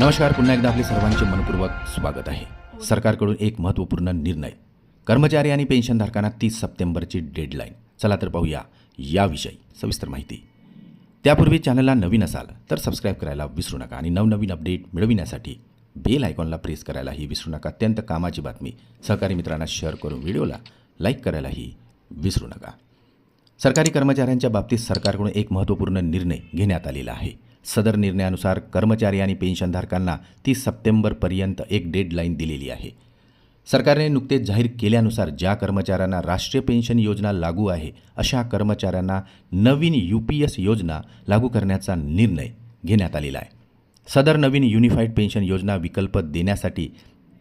नमस्कार पुन्हा एकदा आपले सर्वांचे मनपूर्वक स्वागत आहे. सरकारकडून एक महत्त्वपूर्ण निर्णय कर्मचारी आणि पेन्शनधारकांना तीस सप्टेंबरची डेडलाईन. चला तर पाहूया याविषयी सविस्तर माहिती. त्यापूर्वी चॅनलला नवीन असाल तर सबस्क्राईब करायला विसरू नका आणि नवनवीन अपडेट मिळविण्यासाठी बेल आयकॉनला प्रेस करायलाही विसरू नका. अत्यंत कामाची बातमी. सहकारी मित्रांना शेअर करून व्हिडिओला लाईक करायलाही विसरू नका. सरकारी कर्मचाऱ्यांच्या बाबतीत सरकारकडून एक महत्त्वपूर्ण निर्णय घेण्यात आलेला आहे. सदर निर्णयानुसार कर्मचारी आणि पेन्शनधारकांना तीस सप्टेंबरपर्यंत एक डेडलाईन दिलेली आहे. सरकारने नुकतेच जाहीर केल्यानुसार ज्या कर्मचाऱ्यांना राष्ट्रीय पेन्शन योजना लागू आहे अशा कर्मचाऱ्यांना नवीन यू पी एस योजना लागू करण्याचा निर्णय घेण्यात आलेला आहे. सदर नवीन युनिफाईड पेन्शन योजना विकल्प देण्यासाठी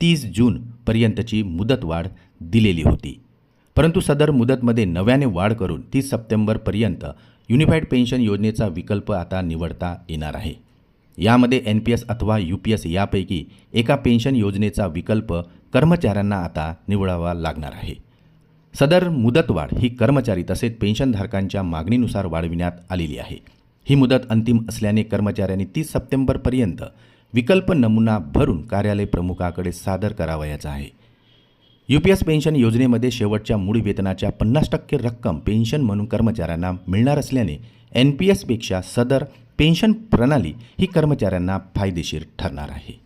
तीस जूनपर्यंतची मुदतवाढ दिलेली होती. परंतु सदर मुदतमध्ये नव्याने वाढ करून तीस सप्टेंबरपर्यंत युनिफाईड पेन्शन योजनेचा विकल्प आता निवडता येणार आहे. यामध्ये एन पी एस अथवा यू पी एस यापैकी एका पेन्शन योजनेचा विकल्प कर्मचाऱ्यांना आता निवडावा लागणार आहे. सदर मुदतवाढ ही कर्मचारी तसेच पेन्शनधारकांच्या मागणीनुसार वाढविण्यात आलेली आहे. ही मुदत अंतिम असल्याने कर्मचाऱ्यांनी तीस सप्टेंबरपर्यंत विकल्प नमुना भरून कार्यालय प्रमुखाकडे सादर करावयाचा आहे. यू पी एस पेन्शन योजनेमध्ये शेवटच्या मूळ वेतनाच्या पन्नास टक्के रक्कम पेन्शन म्हणून कर्मचाऱ्यांना मिळणार असल्याने एन पी एसपेक्षा सदर पेन्शन प्रणाली ही कर्मचाऱ्यांना फायदेशीर ठरणार आहे.